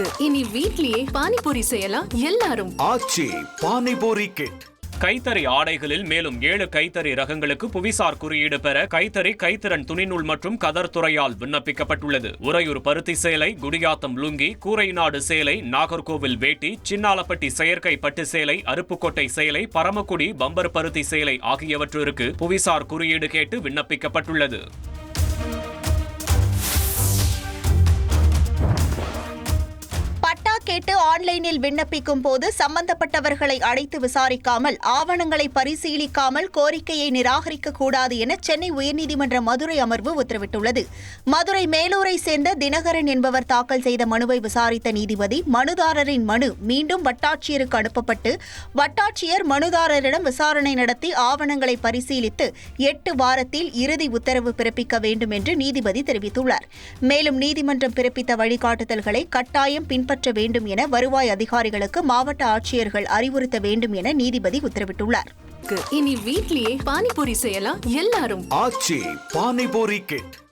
இனி வீட்லயே பானிபூரி செய்யலாம் எல்லாரும். ஆச்சி பானிபூரி கிட் கைத்தறி ஆடைகளில் மேலும் ஏழு கைத்தறி ரகங்களுக்கு புவிசார் குறியீடு பெற கைத்தறி கைத்திறன் துணிநூல் மற்றும் கதர் துறையால் விண்ணப்பிக்கப்பட்டுள்ளது. உறையூர் பருத்தி சேலை குடியாத்தம் லுங்கி கூரைநாடு சேலை நாகர்கோவில் வேட்டி சின்னாலப்பட்டி செயற்கை பட்டு சேலை அருப்புக்கோட்டை சேலை பரமக்குடி பம்பர் பருத்தி சேலை ஆகியவற்றிற்கு புவிசார் குறியீடு கேட்டு விண்ணப்பிக்கப்பட்டுள்ளது. கேட்டு ஆன்லைனில் விண்ணப்பிக்கும் போது சம்பந்தப்பட்டவர்களை அழைத்து விசாரிக்காமல் ஆவணங்களை பரிசீலிக்காமல் கோரிக்கையை நிராகரிக்க கூடாது என சென்னை உயர்நீதிமன்ற மதுரை அமர்வு உத்தரவிட்டுள்ளது. மதுரை மேலூரை சேர்ந்த தினகரன் என்பவர் தாக்கல் செய்த மனுவை விசாரித்த நீதிபதி மனுதாரரின் மனு மீண்டும் வட்டாட்சியருக்கு அனுப்பப்பட்டு வட்டாட்சியர் மனுதாரரிடம் விசாரணை நடத்தி ஆவணங்களை பரிசீலித்து எட்டு வாரத்தில் இறுதி உத்தரவு பிறப்பிக்க வேண்டும் என்று நீதிபதி தெரிவித்துள்ளார். மேலும் நீதிமன்றம் பிறப்பித்த வழிகாட்டுதல்களை கட்டாயம் பின்பற்ற வேண்டும் வேண்டும் என வருவாய் அதிகாரிகளுக்கு மாவட்ட ஆட்சியர்கள் அறிவுறுத்த வேண்டும் என நீதிபதி உத்தரவிட்டுள்ளார். இனி வீட்லயே பானிபூரி செய்யலாம் எல்லாரும். ஆச்சி பானிபூரி கிட்.